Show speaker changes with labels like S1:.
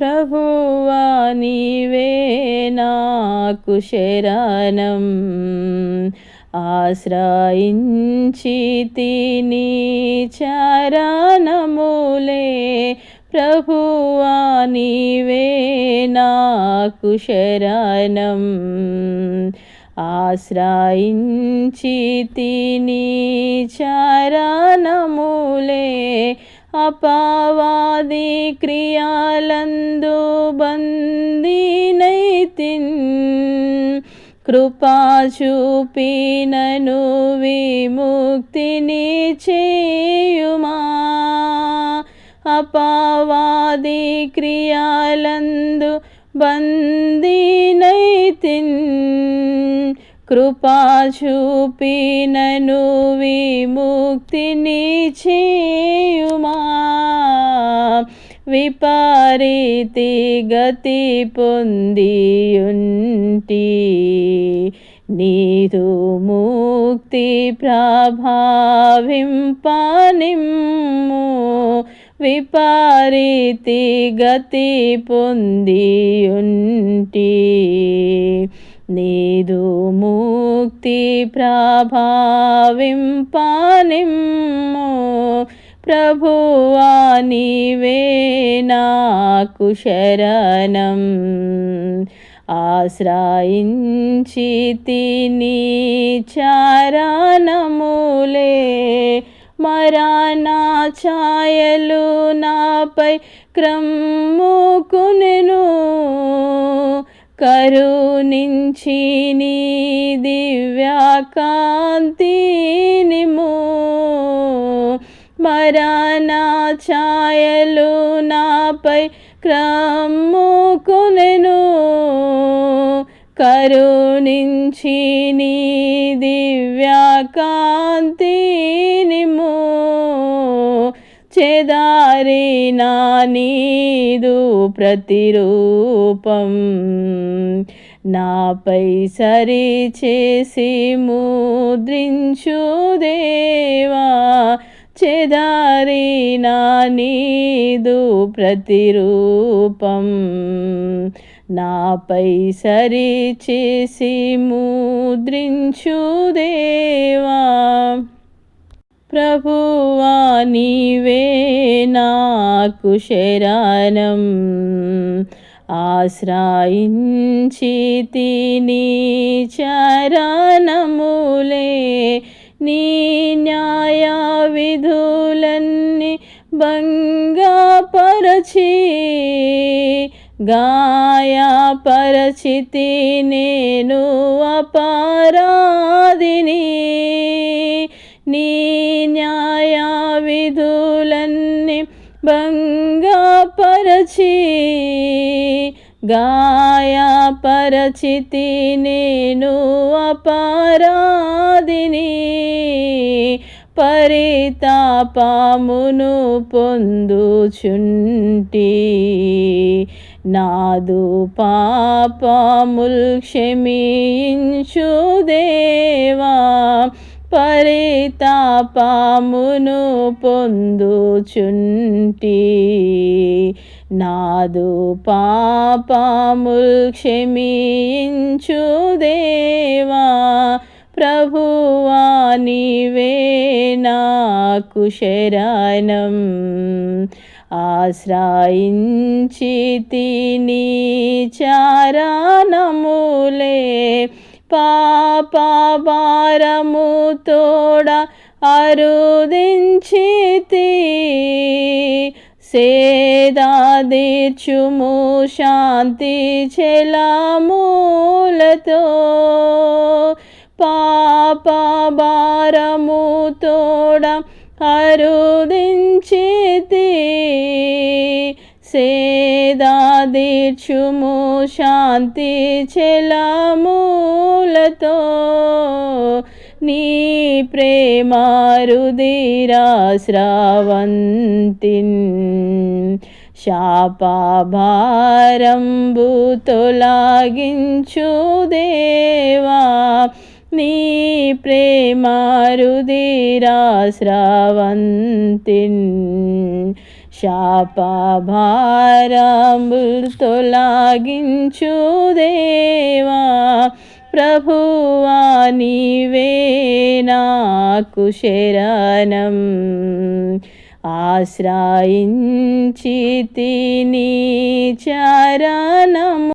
S1: ప్రభువా నీవే నాకు శరణం. ఆశ్రయించి తిని చరణములే ప్రభువా నీవే నాకు శరణం. ఆశ్రయించి తిని చరణములే అపవాది క్రియాలందు బందీనైతిన్ కృపా చూపినను విముక్తిని చేయుమా. అపవాది క్రియాలందు బందీనైతిన్ కృపా చూపినను విముక్తిని చేయుమా విపరీతి గతి పొందియుంటి. నీదు ముక్తి ప్రభావింపనిమ్ము. విపరీతి గతి పొందియుంటి. నీదు ముక్తి ప్రభావింపానిమ్ము. ప్రభువా నీవే నాకు శరణం. ఆశ్రయించి తిని చారణములే మరానా ఛాయలు నాపై క్రమ్ముకునెను. కరుణించి నీ దివ్యాకాంతినిము. మరణ ఛాయలు నాపై క్రమ్ముకునెను. కరుణించి నీ దివ్యాకాంతి చెదారిన నీదు ప్రతిరూపం. నాపై సరి చేసి ముద్రించు దేవా. చెదారిన నీదు ప్రతిరూపం. నాపై సరి చేసి ముద్రించు దేవా. ప్రభువా నీవే నాకు శరణం. ఆశ్రయించి తిని చరణములే నీ న్యాయ విధులన్నీ భంగపరచి గాయపరచితి నేను అపారాదిని నీ భంగపరచి గాయపరచితి నేను అపారాదిని పరితాపమును పొందుచుంటి. నాదు పాపముల్ క్షమించు దేవా పరితాపమును పొందుచుంటి. నాదు పాపముల్ క్షమించు దేవా ప్రభువా నీవే నాకు శరణం. ఆశ్రయించి తిని చారణములే. పాప భారము తోడ అరుదించితి సేదాదీర్చుము శాంతి చెలామూలతో పాప భారము తోడ అరుదించితి సేదాదీర్చుము శాంతి చెలమూలతో. నీ ప్రేమారుదిరాశ్రావంతిన్ శాపాభారంబు తొలగించు దేవా. నీ ప్రేమారుదిరాశ్రావంతిన్ శాపభారంబుల్ లాగించు దేవా ప్రభువా నీవే నాకు శరణం. ఆశ్రయించి తిని చరణము